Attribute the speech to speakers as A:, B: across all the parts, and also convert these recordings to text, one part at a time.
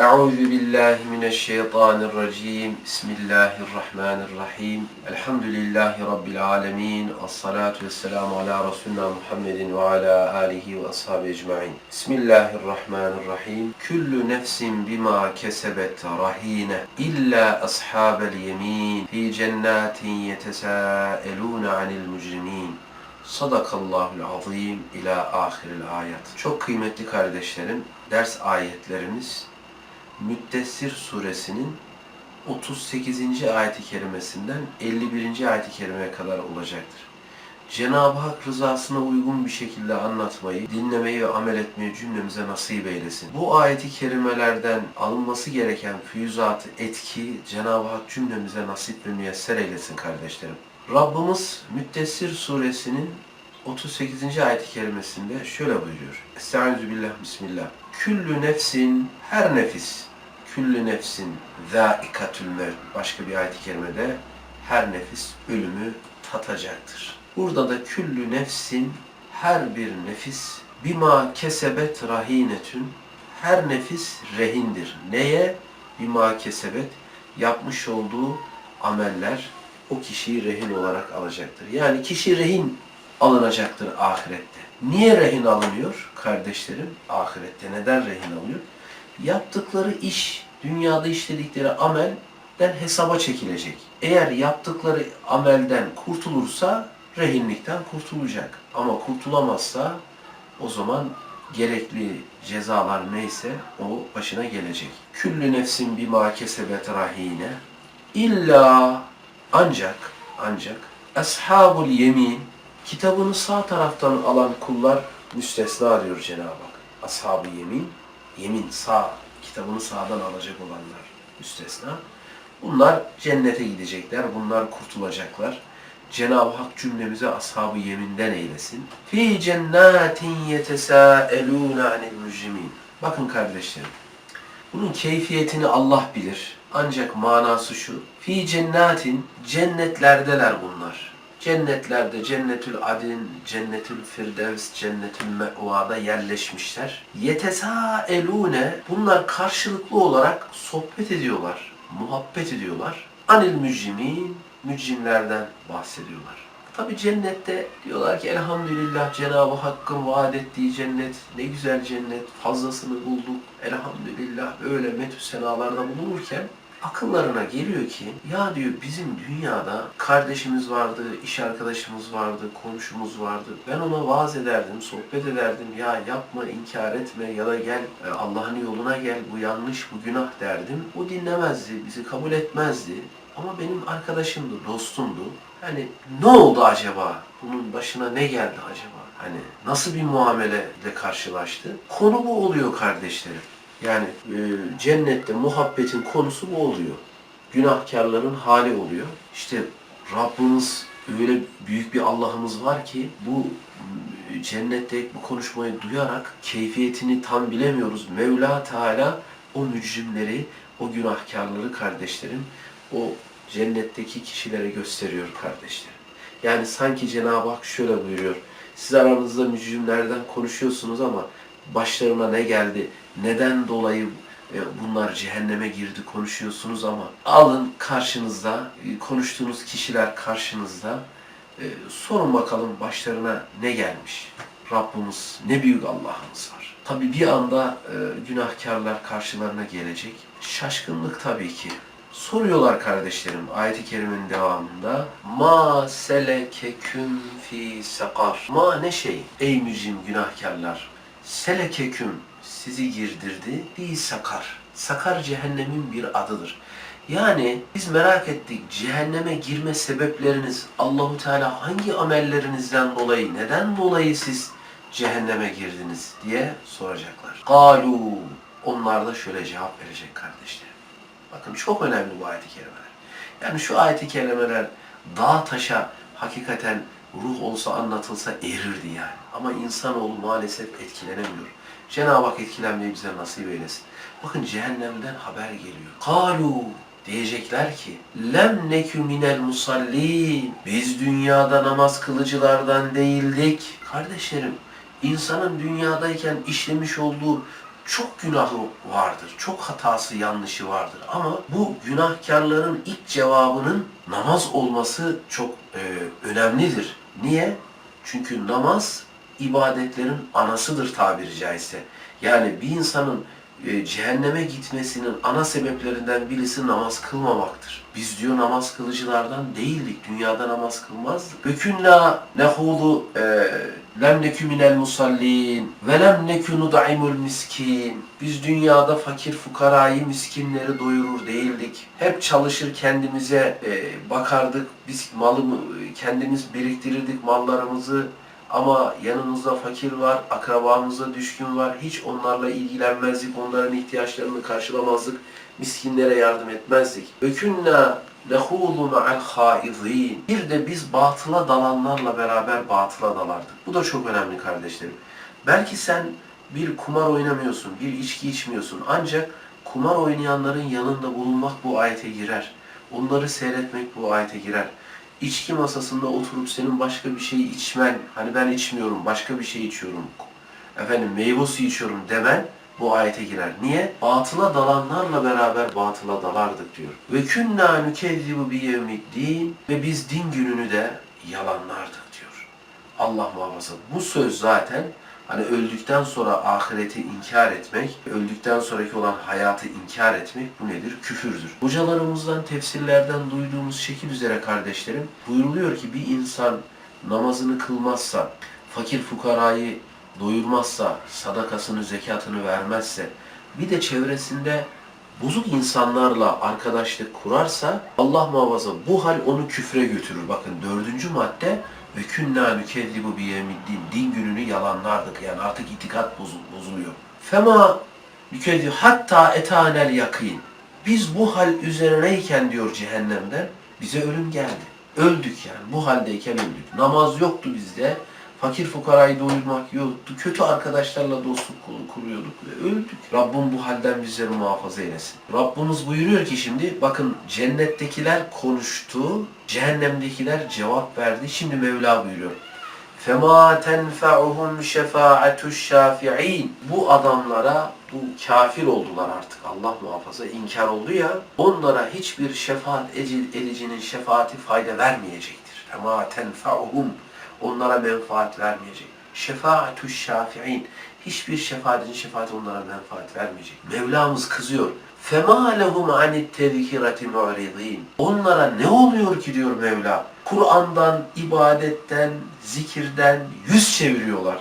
A: Euzu billahi mineşşeytanirracim. Bismillahirrahmanirrahim. Elhamdülillahi rabbil alamin. Essalatu vesselamu ala resulina Muhammedin ve ala alihi ve ashabi ecmaîn. Bismillahirrahmanirrahim. Kullu nefsin bima kesebet rahine illa ashabel yemin fi cennetin yetesâelûne anil mujrimin. Sadakallahul azim ila ahiril ayet. Çok kıymetli kardeşlerim, ders ayetlerimiz Müddessir suresinin 38. ayeti kerimesinden 51. ayeti kerimeye kadar olacaktır. Cenab-ı Hak rızasına uygun bir şekilde anlatmayı, dinlemeyi ve amel etmeyi cümlemize nasip eylesin. Bu ayeti kerimelerden alınması gereken füyüzat etki Cenab-ı Hak cümlemize nasip ve müyesser eylesin kardeşlerim. Rabbimiz Müddessir suresinin 38. ayet-i kerimesinde şöyle buyuruyor. Estaizu billah bismillah. Küllü nefsin her nefis. Küllü nefsin zâikatül mevt. Başka bir ayet-i kerimede her nefis ölümü tatacaktır. Burada da küllü nefsin her bir nefis bima kesebet rahinetün her nefis rehindir. Neye? Bima kesebet yapmış olduğu ameller o kişiyi rehin olarak alacaktır. Yani kişi rehin alınacaktır ahirette. Niye rehin alınıyor kardeşlerim ahirette? Neden rehin alınıyor? Yaptıkları iş, dünyada işledikleri amelden hesaba çekilecek. Eğer yaptıkları amelden kurtulursa rehinlikten kurtulacak. Ama kurtulamazsa o zaman gerekli cezalar neyse o başına gelecek. Küllü nefsin bima kesebet rahine illa ancak ancak ashabul yemin kitabını sağ taraftan alan kullar müstesna diyor Cenab-ı Hak. Ashab-ı yemin, yemin sağ, kitabını sağdan alacak olanlar müstesna. Bunlar cennete gidecekler, bunlar kurtulacaklar. Cenab-ı Hak cümlemize ashab-ı yeminden eylesin. Fi cennetin yetesâelûne anil mücrimin. Bakın kardeşlerim, bunun keyfiyetini Allah bilir. Ancak manası şu. Fi cennetin cennetlerdeler bunlar. Cennetlerde cennetül adin, cennetül firdevs, cennetül me'vada yerleşmişler. Yetesâelûne bunlar karşılıklı olarak sohbet ediyorlar, muhabbet ediyorlar. Anil mücrimin, mücrimlerden bahsediyorlar. Tabi cennette diyorlar ki elhamdülillah Cenab-ı Hakk'ın vaat ettiği cennet ne güzel cennet fazlasını bulduk elhamdülillah böyle metü senalarda bulunurken akıllarına geliyor ki ya diyor bizim dünyada kardeşimiz vardı, iş arkadaşımız vardı, komşumuz vardı. Ben ona vaaz ederdim, sohbet ederdim. Ya yapma, inkar etme ya da gel e, Allah'ın yoluna gel, bu yanlış, bu günah derdim. O dinlemezdi, bizi kabul etmezdi. Ama benim arkadaşımdı, dostumdu. Hani ne oldu acaba? Bunun başına ne geldi acaba? Hani nasıl bir muameleyle karşılaştı? Konu bu oluyor kardeşlerim. Yani e, cennette muhabbetin konusu bu oluyor. Günahkarların hali oluyor. İşte Rabbimiz öyle büyük bir Allah'ımız var ki bu e, cennette bu konuşmayı duyarak keyfiyetini tam bilemiyoruz. Mevla Teala o mücrimleri, o günahkarları kardeşlerim, o cennetteki kişilere gösteriyor kardeşlerim. Yani sanki Cenab-ı Hak şöyle buyuruyor. Siz aranızda mücrimlerden konuşuyorsunuz ama başlarına ne geldi, neden dolayı e, bunlar cehenneme girdi konuşuyorsunuz ama alın karşınızda, e, konuştuğunuz kişiler karşınızda e, sorun bakalım başlarına ne gelmiş. Rabbimiz ne büyük Allah'ımız var. Tabi bir anda günahkarlar karşılarına gelecek. Şaşkınlık tabii ki. Soruyorlar kardeşlerim ayet-i kerimenin devamında. Ma selekeküm fi sakar. Ma ne şey? Ey mücrim günahkarlar. Selekeküm sizi girdirdi fi sakar. Sakar cehennemin bir adıdır. Yani biz merak ettik cehenneme girme sebepleriniz Allahu Teala hangi amellerinizden dolayı neden dolayı siz cehenneme girdiniz diye soracaklar. Galu onlar da şöyle cevap verecek kardeşler. Bakın çok önemli bu ayet-i kerimeler. Yani şu ayet-i kerimeler dağ taşa hakikaten ruh olsa anlatılsa erirdi yani. Ama insanoğlu maalesef etkilenemiyor. Cenab-ı Hak etkilenmeyi bize nasip eylesin. Bakın cehennemden haber geliyor. Kalu diyecekler ki lem nekü minel musallin biz dünyada namaz kılıcılardan değildik. Kardeşlerim insanın dünyadayken işlemiş olduğu çok günahı vardır, çok hatası, yanlışı vardır. Ama bu günahkarların ilk cevabının namaz olması çok e, önemlidir. Niye? Çünkü namaz ibadetlerin anasıdır tabiri caizse. Yani bir insanın e, cehenneme gitmesinin ana sebeplerinden birisi namaz kılmamaktır. Biz diyor namaz kılıcılardan değildik. Dünyada namaz kılmazdık. Hükünna nehudu e, lem nekü minel musallin ve lem nekü nud'imul miskin. Biz dünyada fakir fukarayı, miskinleri doyurur değildik. Hep çalışır kendimize e, bakardık. Biz malı kendimiz biriktirirdik mallarımızı ama yanımızda fakir var, akrabamıza düşkün var. Hiç onlarla ilgilenmezdik, onların ihtiyaçlarını karşılamazdık. Miskinlere yardım etmezdik. Ökünna lehudu ma'al haizin. Bir de biz batıla dalanlarla beraber batıla dalardık. Bu da çok önemli kardeşlerim. Belki sen bir kumar oynamıyorsun, bir içki içmiyorsun. Ancak kumar oynayanların yanında bulunmak bu ayete girer. Onları seyretmek bu ayete girer içki masasında oturup senin başka bir şey içmen, hani ben içmiyorum, başka bir şey içiyorum, efendim meyve suyu içiyorum demen bu ayete girer. Niye? Batıla dalanlarla beraber batıla dalardık diyor. Ve künna nükezzibu bi yevmiddin ve biz din gününü de yalanlardık diyor. Allah muhafaza. Bu söz zaten Hani öldükten sonra ahireti inkar etmek, öldükten sonraki olan hayatı inkar etmek bu nedir? Küfürdür. Hocalarımızdan, tefsirlerden duyduğumuz şekil üzere kardeşlerim buyuruluyor ki bir insan namazını kılmazsa, fakir fukarayı doyurmazsa, sadakasını, zekatını vermezse, bir de çevresinde bozuk insanlarla arkadaşlık kurarsa Allah muhafaza bu hal onu küfre götürür. Bakın dördüncü madde ve künna nükezzibu biyemiddin. Din gününü yalanlardık. Yani artık itikat bozul, bozuluyor. Fema nükezzibu hatta etanel yakin. Biz bu hal üzerineyken diyor cehennemden bize ölüm geldi. Öldük yani. Bu haldeyken öldük. Namaz yoktu bizde. Fakir fukarayı doyurmak yoktu. Kötü arkadaşlarla dostluk kuruyorduk ve öldük. Rabbim bu halden bizleri muhafaza eylesin. Rabbimiz buyuruyor ki şimdi bakın cennettekiler konuştu, cehennemdekiler cevap verdi. Şimdi Mevla buyuruyor. فَمَا تَنْفَعُهُمْ شَفَاعَةُ الشَّافِعِينَ Bu adamlara, bu kafir oldular artık Allah muhafaza, inkar oldu ya, onlara hiçbir şefaat edicinin şefaati fayda vermeyecektir. فَمَا تَنْفَعُهُمْ Onlara menfaat vermeyecek. Şefaatü şafi'in. Hiçbir şefaatin şefaati onlara menfaat vermeyecek. Mevlamız kızıyor. فَمَا لَهُمْ عَنِ التَّذِكِرَةِ مُعْرِضِينَ Onlara ne oluyor ki diyor Mevla? Kur'an'dan, ibadetten, zikirden yüz çeviriyorlar.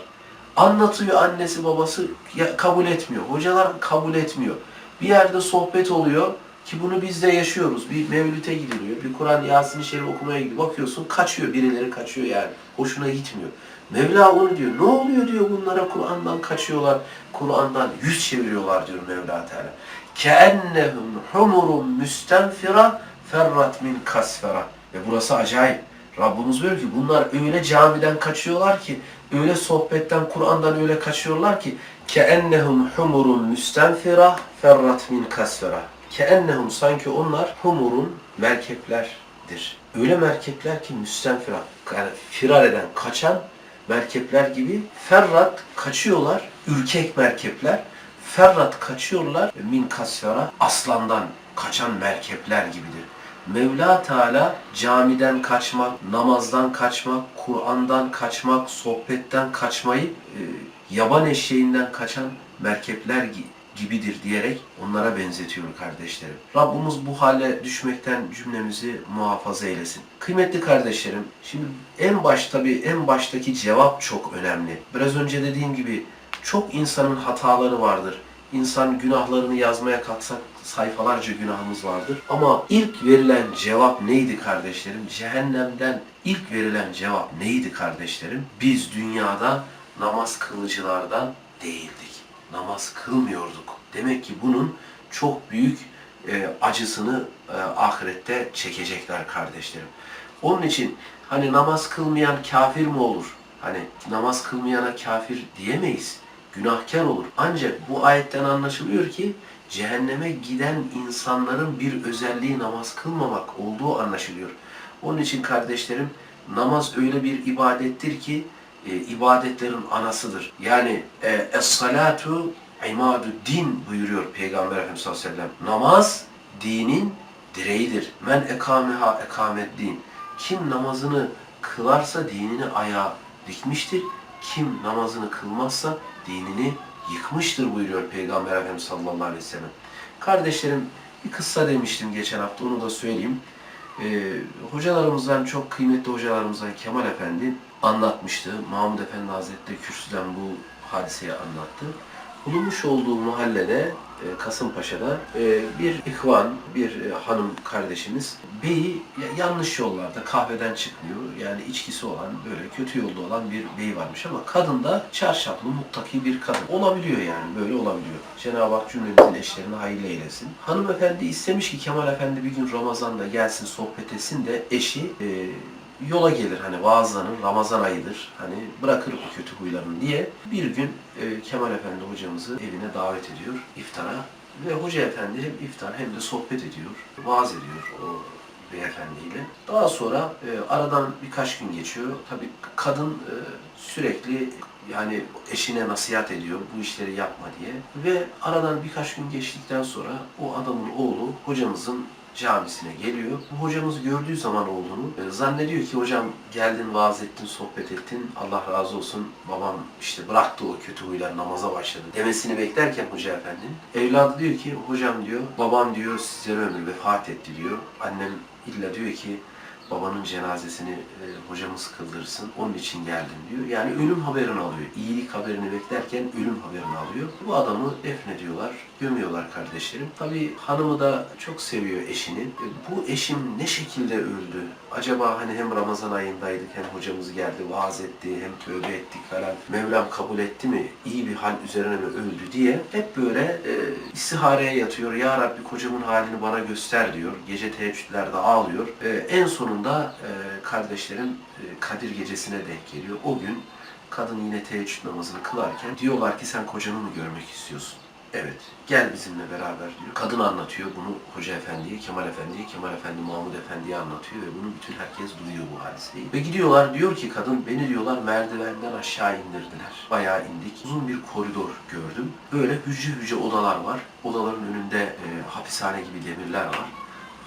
A: Anlatıyor annesi babası ya, kabul etmiyor. Hocalar kabul etmiyor. Bir yerde sohbet oluyor Ki bunu biz de yaşıyoruz. Bir mevlüte gidiliyor, bir Kur'an Yasin-i Şerif okumaya gidiyor. Bakıyorsun kaçıyor, birileri kaçıyor yani. Hoşuna gitmiyor. Mevla onu diyor. Ne oluyor diyor bunlara Kur'an'dan kaçıyorlar. Kur'an'dan yüz çeviriyorlar diyor Mevla Teala. Keennehum humurun müstenfira ferrat min kasfera. Ve burası acayip. Rabbimiz diyor ki bunlar öyle camiden kaçıyorlar ki, öyle sohbetten, Kur'an'dan öyle kaçıyorlar ki keennehum humurun müstenfira ferrat min kasfera. Keennehum sanki onlar humurun merkeplerdir. Öyle merkepler ki müstenfira, yani firar eden, kaçan merkepler gibi ferrat kaçıyorlar, ürkek merkepler. Ferrat kaçıyorlar min kasfera, aslandan kaçan merkepler gibidir. Mevla Teala camiden kaçmak, namazdan kaçmak, Kur'an'dan kaçmak, sohbetten kaçmayı e, yaban eşeğinden kaçan merkepler gibidir diyerek onlara benzetiyor kardeşlerim. Rabbimiz bu hale düşmekten cümlemizi muhafaza eylesin. Kıymetli kardeşlerim, şimdi en baş tabi en baştaki cevap çok önemli. Biraz önce dediğim gibi çok insanın hataları vardır. İnsan günahlarını yazmaya kalksak sayfalarca günahımız vardır. Ama ilk verilen cevap neydi kardeşlerim? Cehennemden ilk verilen cevap neydi kardeşlerim? Biz dünyada namaz kılıcılardan değildik namaz kılmıyorduk. Demek ki bunun çok büyük e, acısını e, ahirette çekecekler kardeşlerim. Onun için hani namaz kılmayan kafir mi olur? Hani namaz kılmayana kafir diyemeyiz. Günahkar olur. Ancak bu ayetten anlaşılıyor ki cehenneme giden insanların bir özelliği namaz kılmamak olduğu anlaşılıyor. Onun için kardeşlerim namaz öyle bir ibadettir ki e, ibadetlerin anasıdır. Yani e, es-salatu İmadü din buyuruyor Peygamber Efendimiz sallallahu aleyhi ve sellem. Namaz dinin direğidir. Men ekameha ekamet din. Kim namazını kılarsa dinini ayağa dikmiştir. Kim namazını kılmazsa dinini yıkmıştır buyuruyor Peygamber Efendimiz sallallahu aleyhi ve sellem. Kardeşlerim bir kıssa demiştim geçen hafta onu da söyleyeyim. Ee, hocalarımızdan çok kıymetli hocalarımızdan Kemal Efendi anlatmıştı. Mahmud Efendi Hazretleri kürsüden bu hadiseyi anlattı. Bulunmuş olduğu mahallede e, Kasımpaşa'da e, bir ihvan, bir e, hanım kardeşimiz beyi ya- yanlış yollarda kahveden çıkmıyor. Yani içkisi olan böyle kötü yolda olan bir bey varmış ama kadın da çarşaflı muttaki bir kadın. Olabiliyor yani böyle olabiliyor. Cenab-ı Hak cümlemizin eşlerini hayırlı eylesin. Hanımefendi istemiş ki Kemal Efendi bir gün Ramazan'da gelsin sohbet etsin de eşi e, yola gelir hani vaazlanır Ramazan ayıdır hani bırakır o kötü huylarını diye bir gün e, Kemal Efendi hocamızı evine davet ediyor iftara ve hoca efendi hem iftar hem de sohbet ediyor vaaz ediyor o beyefendiyle. Daha sonra e, aradan birkaç gün geçiyor. Tabii kadın e, sürekli yani eşine nasihat ediyor bu işleri yapma diye. Ve aradan birkaç gün geçtikten sonra o adamın oğlu hocamızın camisine geliyor. Bu hocamızı gördüğü zaman oğlunu e, zannediyor ki hocam geldin vaaz ettin, sohbet ettin. Allah razı olsun babam işte bıraktı o kötü huylar namaza başladı demesini beklerken hoca efendinin evladı diyor ki hocam diyor babam diyor sizlere ömür vefat etti diyor. Annem illa diyor ki babanın cenazesini e, hocamız kıldırsın. Onun için geldim diyor. Yani ölüm haberini alıyor. İyilik haberini beklerken ölüm haberini alıyor. Bu adamı defnediyorlar, gömüyorlar kardeşlerim. Tabii hanımı da çok seviyor eşini. E, Bu eşim ne şekilde öldü? Acaba hani hem Ramazan ayındaydık hem hocamız geldi, vaaz etti, hem tövbe ettik falan. Mevlam kabul etti mi? İyi bir hal üzerine mi öldü diye hep böyle e, istihareye yatıyor. Ya Rabbi kocamın halini bana göster diyor. Gece teheccüdlerde ağlıyor. E, en sonunda e, kardeşlerim e, Kadir gecesine denk geliyor. O gün kadın yine teheccüd namazını kılarken diyorlar ki sen kocanı mı görmek istiyorsun? Evet, gel bizimle beraber diyor. Kadın anlatıyor bunu Hoca Efendi'ye, Kemal Efendi'ye, Kemal Efendi Mahmud Efendi'ye anlatıyor ve bunu bütün herkes duyuyor bu hadiseyi. Ve gidiyorlar diyor ki kadın beni diyorlar merdivenden aşağı indirdiler. Bayağı indik. Uzun bir koridor gördüm. Böyle hücre hücre odalar var. Odaların önünde e, hapishane gibi demirler var.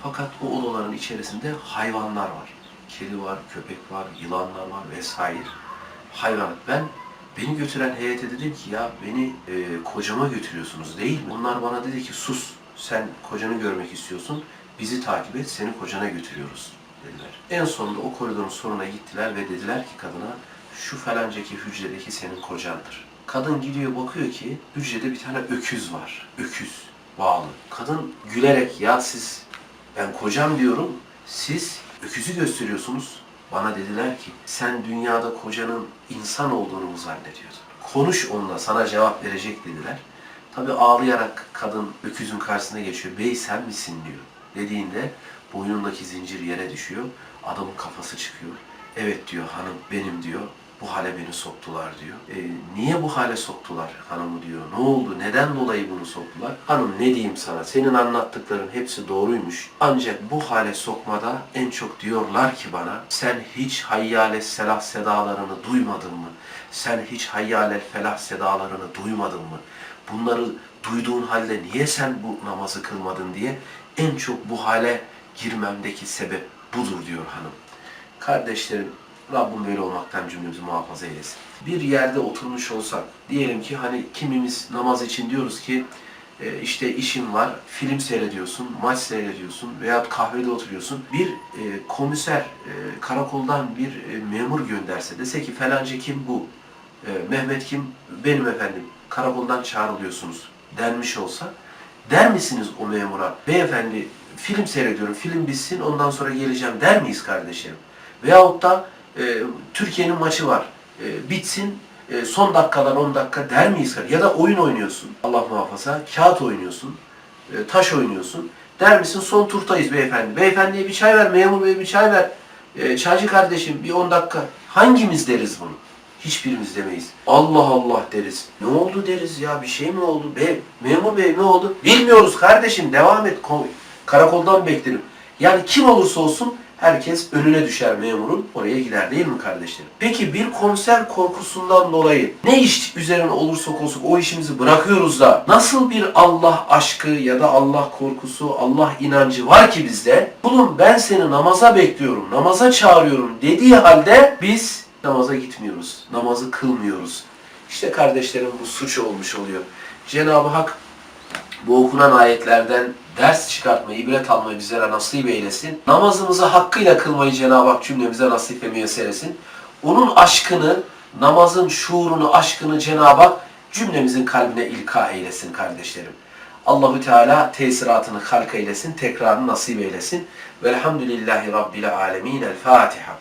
A: Fakat o odaların içerisinde hayvanlar var. Kedi var, köpek var, yılanlar var vesaire. Hayvan. Ben beni götüren heyete dedim ki ya beni e, kocama götürüyorsunuz değil mi? Onlar bana dedi ki sus sen kocanı görmek istiyorsun. Bizi takip et seni kocana götürüyoruz dediler. En sonunda o koridorun sonuna gittiler ve dediler ki kadına şu falancaki hücredeki senin kocandır. Kadın gidiyor bakıyor ki hücrede bir tane öküz var. Öküz bağlı. Kadın gülerek ya siz ben kocam diyorum siz öküzü gösteriyorsunuz. Bana dediler ki sen dünyada kocanın insan olduğunu mu zannediyordun? Konuş onunla sana cevap verecek dediler. Tabi ağlayarak kadın öküzün karşısına geçiyor. Bey sen misin diyor. Dediğinde boynundaki zincir yere düşüyor. Adamın kafası çıkıyor. Evet diyor hanım benim diyor. Bu hale beni soktular diyor. E, niye bu hale soktular hanımı diyor. Ne oldu? Neden dolayı bunu soktular? Hanım ne diyeyim sana? Senin anlattıkların hepsi doğruymuş. Ancak bu hale sokmada en çok diyorlar ki bana sen hiç hayyale selah sedalarını duymadın mı? Sen hiç hayyale felah sedalarını duymadın mı? Bunları duyduğun halde niye sen bu namazı kılmadın diye en çok bu hale girmemdeki sebep budur diyor hanım. Kardeşlerim Rabbim böyle olmaktan cümlemizi muhafaza eylesin. Bir yerde oturmuş olsak, diyelim ki hani kimimiz namaz için diyoruz ki e, işte işin var, film seyrediyorsun, maç seyrediyorsun veya kahvede oturuyorsun. Bir e, komiser e, karakoldan bir memur gönderse dese ki falanca kim bu? Mehmet kim? Benim efendim. Karakoldan çağrılıyorsunuz denmiş olsa der misiniz o memura? Beyefendi film seyrediyorum, film bitsin ondan sonra geleceğim der miyiz kardeşlerim? Veyahut da e, Türkiye'nin maçı var, e, bitsin e, son dakikalar 10 dakika der miyiz? Ya da oyun oynuyorsun, Allah muhafaza, kağıt oynuyorsun, e, taş oynuyorsun. Der misin son turtayız beyefendi. Beyefendiye bir çay ver, memur bey bir çay ver. E, çaycı kardeşim bir 10 dakika. Hangimiz deriz bunu? Hiçbirimiz demeyiz. Allah Allah deriz. Ne oldu deriz ya bir şey mi oldu? Be, memur bey ne oldu? Bilmiyoruz kardeşim devam et. Ko- Karakoldan beklerim. Yani kim olursa olsun herkes önüne düşer memurun oraya gider değil mi kardeşlerim? Peki bir konser korkusundan dolayı ne iş üzerine olursak olsun o işimizi bırakıyoruz da nasıl bir Allah aşkı ya da Allah korkusu, Allah inancı var ki bizde? Kulum ben seni namaza bekliyorum, namaza çağırıyorum dediği halde biz namaza gitmiyoruz, namazı kılmıyoruz. İşte kardeşlerim bu suç olmuş oluyor. Cenab-ı Hak bu okunan ayetlerden ders çıkartmayı, ibret almayı bizlere nasip eylesin. Namazımızı hakkıyla kılmayı Cenab-ı Hak cümlemize nasip ve müyesser etsin. Onun aşkını, namazın şuurunu, aşkını Cenab-ı Hak cümlemizin kalbine ilka eylesin kardeşlerim. Allahü Teala tesiratını halk eylesin, tekrarını nasip eylesin. Velhamdülillahi Rabbil alemin. El Fatiha.